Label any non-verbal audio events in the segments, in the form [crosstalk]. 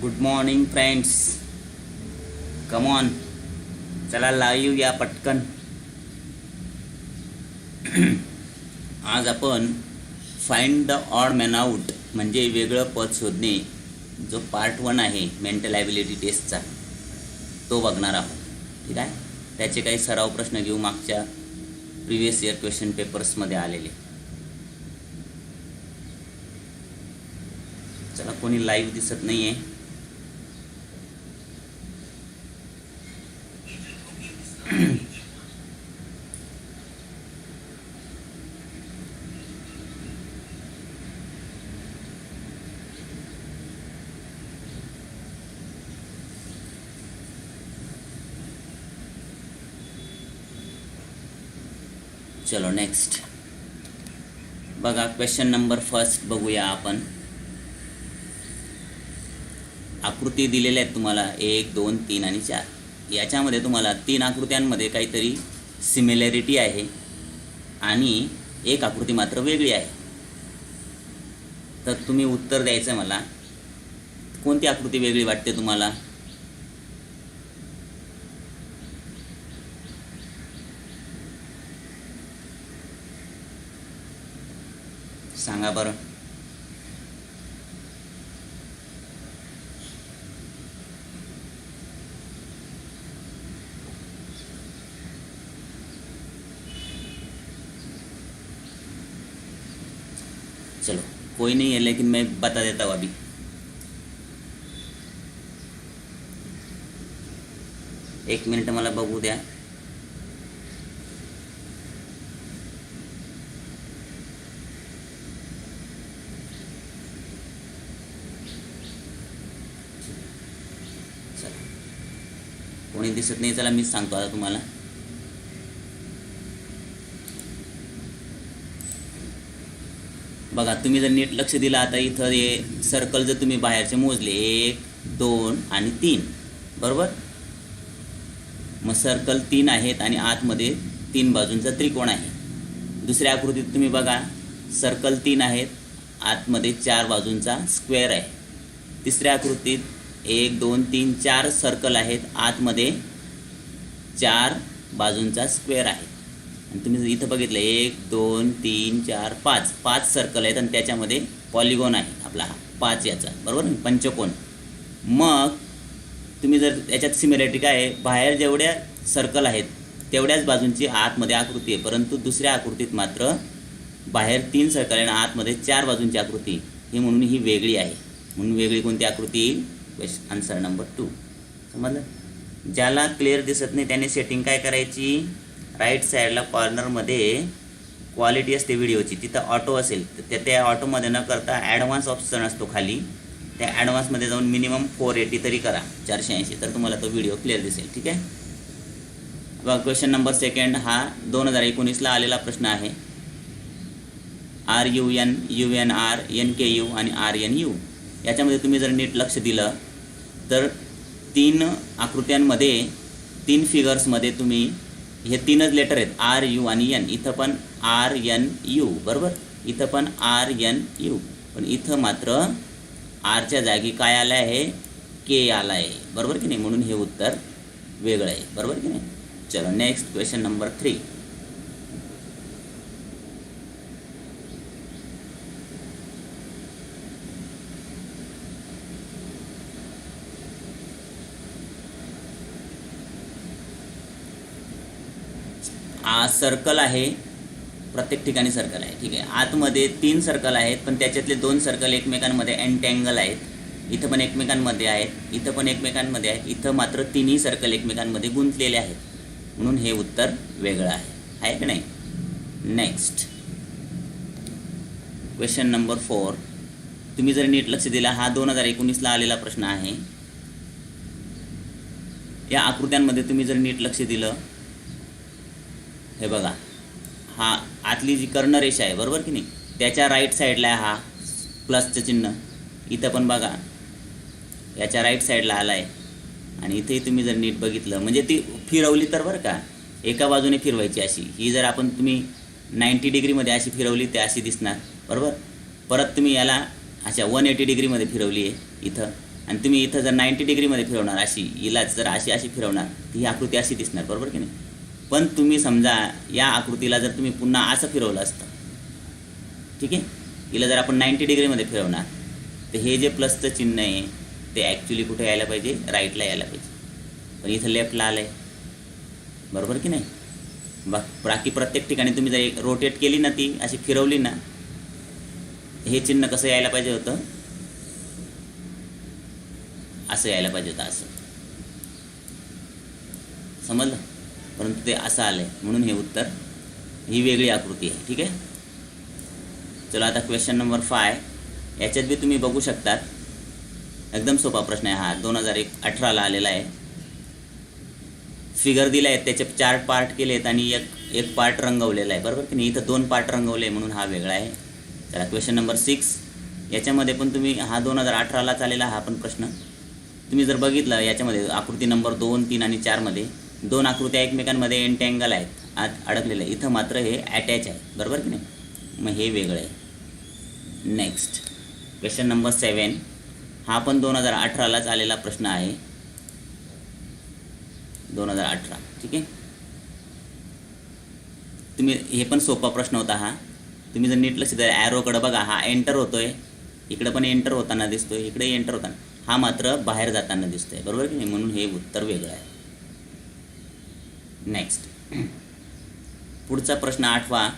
Good morning friends come on चला live या पटकन. [clears throat] आज आपण find the odd man out म्हणजे वेगळं पद शोधणे जो पार्ट वन आहे मेंटल ॲबिलिटी टेस्टचा तो बघणार आहोत. ठीक आहे? त्याचे काही सराव प्रश्न घेऊ मागच्या प्रिव्हियस इयर क्वेश्चन पेपर्समध्ये आलेले. चला कोणी लाईव्ह दिसत नाही आहे चलो नेक्स्ट बघा क्वेश्चन नंबर फर्स्ट बघूया आपण. आकृती दिलेल्या आहेत तुम्हाला. एक दोन तीन आणि चार. याच्यामध्ये तुम्हाला तीन आकृत्यांमध्ये काहीतरी सिमिलॅरिटी आहे आणि एक आकृती मात्र वेगळी आहे. तर तुम्ही उत्तर द्यायचं आहे मला. कोणती आकृती वेगळी वाटते तुम्हाला? सांगा बरं. चलो, कोई नहीं है, लेकिन मैं बता देता हूँ अभी। एक मिनिट मला बघू द्या कोणी दिसत नाही, चला मीच सांगतो आता तुम्हाला। बघा तुम्ही जर नीट लक्ष दिलं आता इथं हे सर्कल जर तुम्ही बाहेरचे मोजले एक दोन आणि तीन बरोबर? मग सर्कल तीन आहेत आणि आतमध्ये तीन बाजूंचा त्रिकोण आहे. दुसऱ्या आकृतीत तुम्ही बघा सर्कल तीन आहेत आतमध्ये चार बाजूंचा स्क्वेअर आहे. तिसऱ्या आकृतीत एक दोन तीन चार सर्कल आहेत आतमध्ये चार बाजूंचा स्क्वेअर आहे. आणि तुम्ही जर इथं बघितलं एक दोन तीन चार पाच. पाच सर्कल आहेत आणि त्याच्यामध्ये पॉलिगॉन आहे आपला हा. पाच याचा. बरोबर? ना? पंचकोन. मग तुम्ही जर याच्यात सिमिलॅरिटी काय आहे बाहेर जेवढ्या सर्कल आहेत तेवढ्याच बाजूंची आतमध्ये आकृती आहे. परंतु दुसऱ्या आकृतीत मात्र बाहेर तीन सर्कल आहे आणि आतमध्ये चार बाजूंची आकृती. ही म्हणून ही वेगळी आहे. म्हणून वेगळी कोणती आकृती येईल? क्वेश्चन आन्सर नंबर टू समजलं? ज्याला क्लिअर दिसत नाही त्याने सेटिंग काय करायची? राईट साईडला कॉर्नरमध्ये क्वालिटी असते व्हिडिओची तिथं ऑटो असेल. तर त्या त्या ऑटोमध्ये न करता ॲडव्हान्स ऑप्शन असतो खाली. त्या ॲडव्हान्समध्ये जाऊन मिनिमम फोर एटी तरी करा. चारशे ऐंशी. तर तुम्हाला तो व्हिडिओ क्लिअर दिसेल. ठीक आहे? बघा क्वेश्चन नंबर सेकंड हा दोन हजार एकोणीसला आलेला प्रश्न आहे. R U N U N R N K U आणि आर एन यू याच्यामध्ये तुम्ही जर नीट लक्ष दिलं तर तीन आकृत्यांमध्ये तीन फिगर्समध्ये तुम्ही हे तीनच लेटर आहेत. आर यू आणि एन इथं पण आर एन यू बरोबर? इथं पण आर एन यू पण इथं मात्र आरच्या जागी काय आलं आहे के आला आहे बरोबर की नाही? म्हणून हे उत्तर वेगळं आहे. बरोबर की नाही? चलो नेक्स्ट क्वेश्चन नंबर थ्री हा सर्कल आहे. प्रत्येक ठिकाणी सर्कल आहे. ठीक आहे. आतमध्ये तीन सर्कल आहेत पण त्याच्यातले दोन सर्कल एकमेकांमध्ये अँटँगल आहेत. इथं पण एकमेकांमध्ये आहेत इथं पण एकमेकांमध्ये आहेत इथं मात्र तिन्ही सर्कल एकमेकांमध्ये गुंतलेले आहेत. म्हणून हे उत्तर वेगळं आहे. आहे की नाही? नेक्स्ट क्वेश्चन नंबर फोर तुम्ही जर नीट लक्ष दिला हा दोन हजार एकोणीसला आलेला प्रश्न आहे. या आकृत्यांमध्ये तुम्ही जर नीट लक्ष दिलं हे बघा. हा आतली जी कर्णरेषा आहे बरोबर की नाही? त्याच्या राईट साईडला आहे हा प्लसचं चिन्ह. इथं पण बघा. याच्या राईट साईडला आला आहे आणि इथेही तुम्ही जर नीट बघितलं म्हणजे ती फिरवली तर बरं का? एका बाजूने फिरवायची अशी. ही जर आपण तुम्ही नाईंटी डिग्रीमध्ये अशी फिरवली ते अशी दिसणार. बरोबर? परत तुम्ही याला अशा वन एटी डिग्रीमध्ये फिरवली आहे इथं. आणि तुम्ही इथं जर नाईंटी डिग्रीमध्ये फिरवणार अशी हिलाच जर अशी अशी फिरवणार ही आकृती अशी दिसणार. बरोबर की नाही? पण तुम्ही समजा या आकृतीला जर तुम्ही पुन्हा असं फिरवलं असतं ठीक आहे? तिला जर आपण नाईंटी डिग्रीमध्ये फिरवणार तर हे जे प्लसचं चिन्ह आहे ते ॲक्च्युली कुठे यायला पाहिजे? राईटला यायला पाहिजे. पण इथं लेफ्टला आलं आहे बरोबर की नाही? बा बाकी प्रत्येक ठिकाणी तुम्ही जर एक रोटेट केली ना ती अशी फिरवली ना हे चिन्ह कसं यायला पाहिजे होतं? असं यायला पाहिजे होतं असं. समजलं? परंतु ते असं आलं आहे म्हणून हे उत्तर ही वेगळी आकृती आहे. ठीक आहे? चला आता क्वेश्चन नंबर फाय याच्यात बी तुम्ही बघू शकतात. एकदम सोपा प्रश्न आहे हा. दोन हजार एक अठराला आलेला आहे. फिगर दिले आहेत त्याचे चार पार्ट केले आहेत आणि एक एक पार्ट रंगवलेला आहे. बरोबर की नाही? इथं दोन पार्ट रंगवले म्हणून हा वेगळा आहे. चला क्वेश्चन नंबर सिक्स याच्यामध्ये पण तुम्ही हा दोन हजार अठरालाच आलेला हा पण प्रश्न. तुम्ही जर बघितलं याच्यामध्ये आकृती नंबर दोन तीन आणि चारमध्ये दोन आकृत्या एकमेकांमध्ये एंटँगल आहेत आत अडकलेलं आहे इथं मात्र हे अटॅच आहे बरोबर की नाही? मग हे वेगळं आहे. नेक्स्ट क्वेश्चन नंबर सेवन हा पण दोन हजार अठरालाच आलेला प्रश्न आहे. दोन हजार अठरा. ठीक आहे? तुम्ही हे पण सोपा प्रश्न होता हा. तुम्ही जर नीट लक्ष द्या ॲरोकडं बघा हा एंटर होतोय. इकडं पण एंटर होताना दिसतोय इकडे एंटर होताना. हा मात्र बाहेर जाताना दिसतोय. बरोबर की नाही? म्हणून हे उत्तर वेगळं आहे. नेक्स्ट पुढचा प्रश्न आठवा.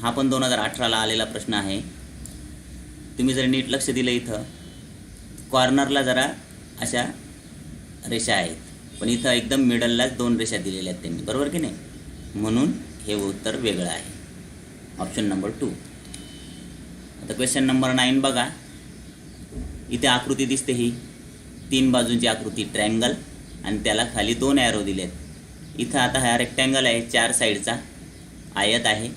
हा पण दोन हजार अठराला आलेला प्रश्न आहे. तुम्ही जर नीट लक्ष दिलं इथं. कॉर्नरला जरा अशा रेषा आहेत. पण इथं एकदम मिडललाच दोन रेषा दिलेल्या आहेत त्यांनी. बरोबर की नाही? म्हणून हे उत्तर वेगळं आहे. ऑप्शन नंबर टू आता क्वेश्चन नंबर नाईन बघा. इथे आकृती दिसते ही. तीन बाजूंची आकृती ट्रँगल आणि त्याला खाली दोन ॲरो दिले आहेत इथं आता हा रेक्टँगल आहे चार साईडचा आयत आहे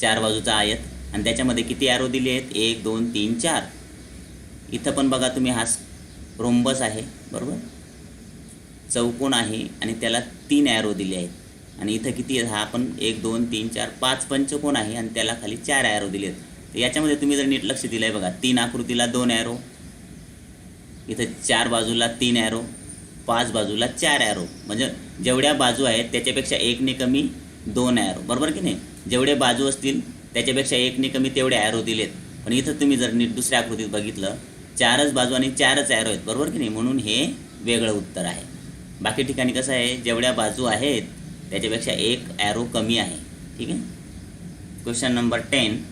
चार बाजूचा आयत. आणि त्याच्यामध्ये किती ॲरो दिले आहेत? एक दोन तीन चार. इथं पण बघा तुम्ही हा रोम्बस आहे बरोबर? चौकोन आहे आणि त्याला तीन ॲरो दिले आहेत. आणि इथं किती आहेत? हा पण एक दोन तीन चार पाच पंचकोन आहे आणि त्याला खाली चार ॲरो दिले आहेत. तर याच्यामध्ये तुम्ही जर नीट लक्ष दिलं आहे बघा तीन आकृतीला दोन ॲरो इथं चार बाजूला तीन ॲरो पाच बाजूला चार ॲरो म्हणजे जेवढ्या बाजू आहेत त्याच्यापेक्षा एकने कमी दोन ॲरो बरोबर की नाही? जेवढे बाजू असतील त्याच्यापेक्षा एकने कमी तेवढे ॲरो दिलेत. पण इथं तुम्ही जर नीट दुसऱ्या आकृतीत बघितलं चारच बाजू आणि चारच ॲरो आहेत. बरोबर की नाही? म्हणून हे वेगळं उत्तर आहे. बाकी ठिकाणी कसं आहे? जेवढ्या बाजू आहेत त्याच्यापेक्षा एक ॲरो कमी आहे. ठीक आहे? क्वेश्चन नंबर टेन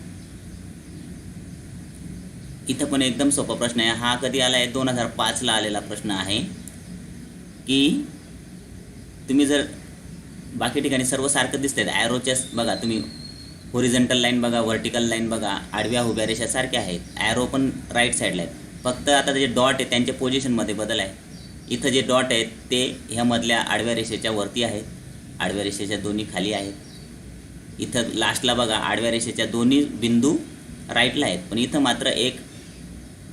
इथं पण एकदम सोपा प्रश्न आहे. हा कधी आला आहे दोन हजार पाचला आलेला प्रश्न आहे की तुम्ही जर बाकी ठिकाणी सर्व सारखं दिसतात ॲरोच्या बघा तुम्ही होरिझेंटल लाईन बघा व्हर्टिकल लाईन बघा आडव्या उभ्या रेषा सारख्या आहेत. ॲरो पण राईट साईडला आहेत. फक्त आता जे डॉट आहे त्यांच्या पोझिशनमध्ये बदल आहे. इथं जे डॉट आहेत ते ह्या मधल्या आडव्या रेषेच्या वरती आहेत. आडव्या रेषेच्या दोन्ही खाली आहेत. इथं लास्टला बघा आडव्या रेषेच्या दोन्ही बिंदू राईटला आहेत. पण इथं मात्र एक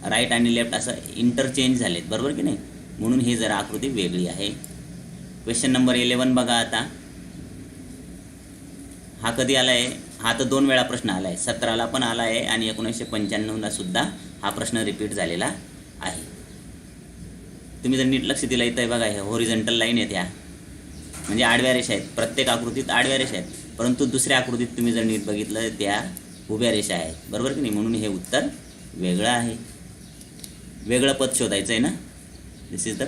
राईट आणि लेफ्ट असं इंटरचेंज झालेत. बरोबर की नाही? म्हणून ही जरा आकृती वेगळी आहे. क्वेश्चन नंबर इलेवन बघा आता. हा कधी आला आहे हा तर दोन वेळा प्रश्न आला आहे सतराला पण आला आहे आणि एकोणीसशे पंच्याण्णवला सुद्धा हा प्रश्न रिपीट झालेला आहे. तुम्ही जर नीट लक्ष दिलं इथं बघा हे होरिझेंटल लाईन आहेत ह्या म्हणजे आडव्या रेषा आहेत. प्रत्येक आकृतीत आडव्या रेषा आहेत. परंतु दुसऱ्या आकृतीत तुम्ही जर नीट बघितलं त्या उभ्या रेषा आहेत. बरोबर की नाही? म्हणून हे उत्तर वेगळं आहे. वेगळं पद शोधायचं आहे ना? दिस इज द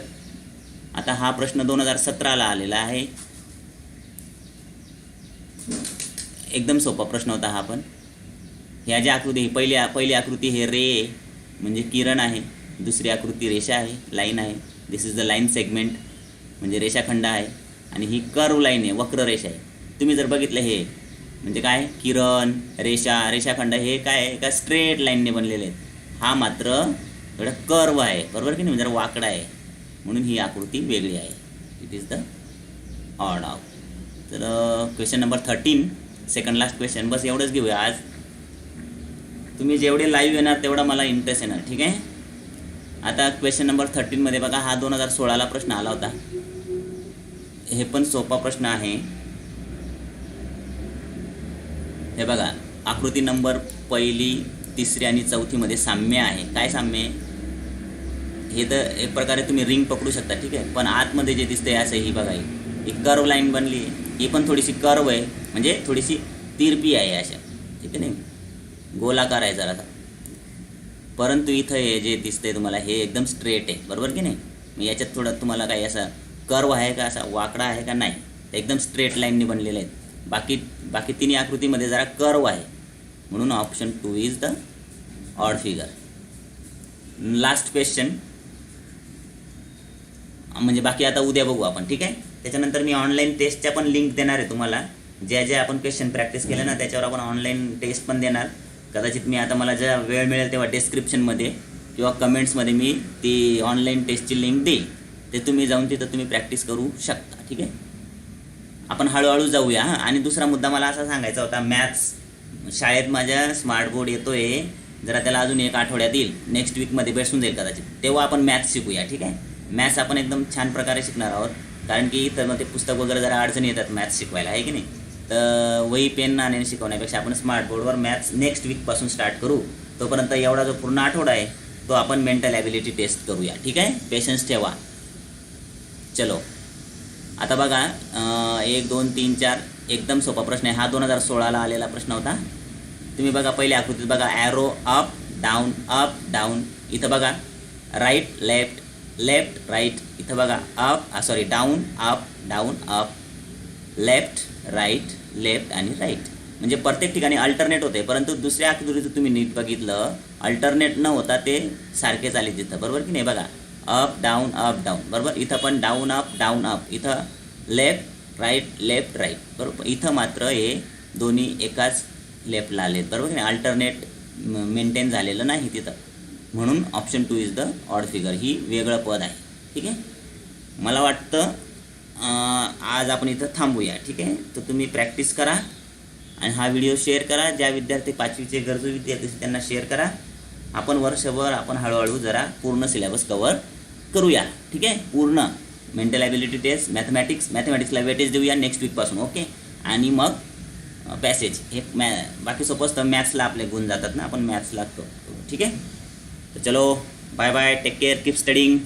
आता हा प्रश्न दोन हजार सतराला आलेला आहे. एकदम सोपा प्रश्न होता हा पण. ह्या ज्या आकृती ही पहिली पहिली आकृती हे रे म्हणजे किरण आहे. दुसरी आकृती रेषा आहे लाईन आहे. This is the line segment म्हणजे रेषाखंड आहे. आणि ही कर्व लाईन आहे वक्र रेषा आहे. तुम्ही जर बघितलं हे म्हणजे काय? किरण रेषा रेषाखंड हे काय आहे? का स्ट्रेट लाईनने बनलेले आहेत. हा मात्र थोडा कर्व आहे बरोबर की नाही? म्हणजे जरा वाकडा आहे. म्हणून ही आकृती वेगळी आहे. It is the odd of तर question number thirteen second last question बस एवढंच घेऊया. आज तुम्ही जेवढे लाईव्ह येणार तेवढा मला इंटरेस्ट येणार ठीक आहे? आता क्वेश्चन नंबर थर्टीनमध्ये बघा हा दोन हजार सोळाला प्रश्न आला होता. हे पण सोपा प्रश्न आहे. हे बघा आकृती नंबर पहिली तिसरी आणि चौथीमध्ये साम्य आहे. काय साम्य आहे? हे तर एक प्रकारे तुम्ही रिंग पकडू शकता ठीक आहे? पण आतमध्ये जे दिसतंय असं ही बघा ही. एक कर्व लाईन बनली. ही पण थोडीशी कर्व आहे म्हणजे थोडीशी तिरपी आहे अशा ठीक आहे नाही? गोलाकार आहे जरा. परंतु इथं हे जे दिसतंय तुम्हाला हे एकदम स्ट्रेट आहे बरोबर की नाही? मग याच्यात थोडं तुम्हाला काही असा कर्व आहे का असा वाकडा आहे का? नाही. एकदम स्ट्रेट लाईननी बनलेले आहेत बाकी बाकी तिन्ही आकृतीमध्ये जरा कर्व आहे. म्हणून option two is the odd figure last question म्हणजे बाकी आता उद्या बघू आपण ठीक आहे? त्याच्यानंतर मी ऑनलाईन टेस्टच्या पण लिंक देणार आहे तुम्हाला. ज्या ज्या आपण क्वेश्चन प्रॅक्टिस केलं ना त्याच्यावर आपण ऑनलाईन टेस्ट पण देणार. कदाचित मी आता मला जेव्हा वेळ मिळेल तेव्हा डिस्क्रिप्शनमध्ये किंवा कमेंट्समध्ये मी ती ऑनलाईन टेस्टची लिंक देईल. ते तुम्ही जाऊन तिथं तुम्ही प्रॅक्टिस करू शकता ठीक आहे? आपण हळूहळू जाऊया हां. आणि दुसरा मुद्दा मला असा सांगायचा होता मॅथ्स शाळेत माझ्या स्मार्ट बोर्ड येतो आहे जरा त्याला अजून एक आठवड्यात येईल. नेक्स्ट वीकमध्ये बसून जाईल कदाचित. तेव्हा आपण मॅथ्स शिकूया ठीक आहे? मॅथ्स आपण एकदम छान प्रकारे शिकणार आहोत. कारण की इथं मग ते पुस्तक वगैरे जरा अडचणी येतात मॅथ्स शिकवायला आहे की नाही? तर वही पेन आणि शिकवण्यापेक्षा आपण स्मार्ट बोर्डवर मॅथ्स नेक्स्ट वीकपासून स्टार्ट करू. तोपर्यंत एवढा जो पूर्ण आठवडा आहे तो आपण मेंटल ॲबिलिटी टेस्ट करूया. ठीक आहे? पेशन्स ठेवा. चलो. आता बघा एक दोन तीन चार एकदम सोपा प्रश्न आहे. हा दोन हजार सोळाला आलेला प्रश्न होता. तुम्ही बघा पहिल्या आकृतीत बघा arrow up down up down इथं बघा राईट लेफ्ट लेफ्ट राईट इथं बघा up sorry down up down up left right left आणि राईट म्हणजे प्रत्येक ठिकाणी अल्टरनेट होते. परंतु दुसऱ्या आकृतीचं तुम्ही नीट बघितलं अल्टरनेट न होता ते सारखेच आले तिथं. बरोबर की नाही? बघा अप डाऊन अप डाऊन बरोबर? इथं पण डाऊन अप डाऊन अप इथं लेफ्ट राईट लेफ्ट राईट बरोबर? इथं मात्र हे दोन्ही एकाच लेफ्टला आलेत. बरोबर की नाही? अल्टरनेट मेंटेन झालेलं नाही तिथं. म्हणून option two is the odd figure ही वेगळं पद आहे. ठीक आहे? मला वाटतं आज आपण इथं थांबूया. ठीक आहे? तर तुम्ही प्रॅक्टिस करा आणि हा व्हिडिओ शेअर करा. ज्या विद्यार्थी पाचवीचे गरजू विद्यार्थी त्यांना शेअर करा. आपण वर्षभर आपण हळूहळू जरा पूर्ण सिलेबस कवर करूया. ठीक आहे? पूर्ण. मेंटल ॲबिलिटी टेस्ट मॅथमॅटिक्स मॅथमॅटिक्सला वेटेज देऊया नेक्स्ट वीकपासून ओके आणि मग पॅसेज हे मॅ बाकी सपोज तर मॅथ्सला आपले गुण जातात ना आपण मॅथ्सला करू ठीक आहे? तो चलो bye bye take care keep studying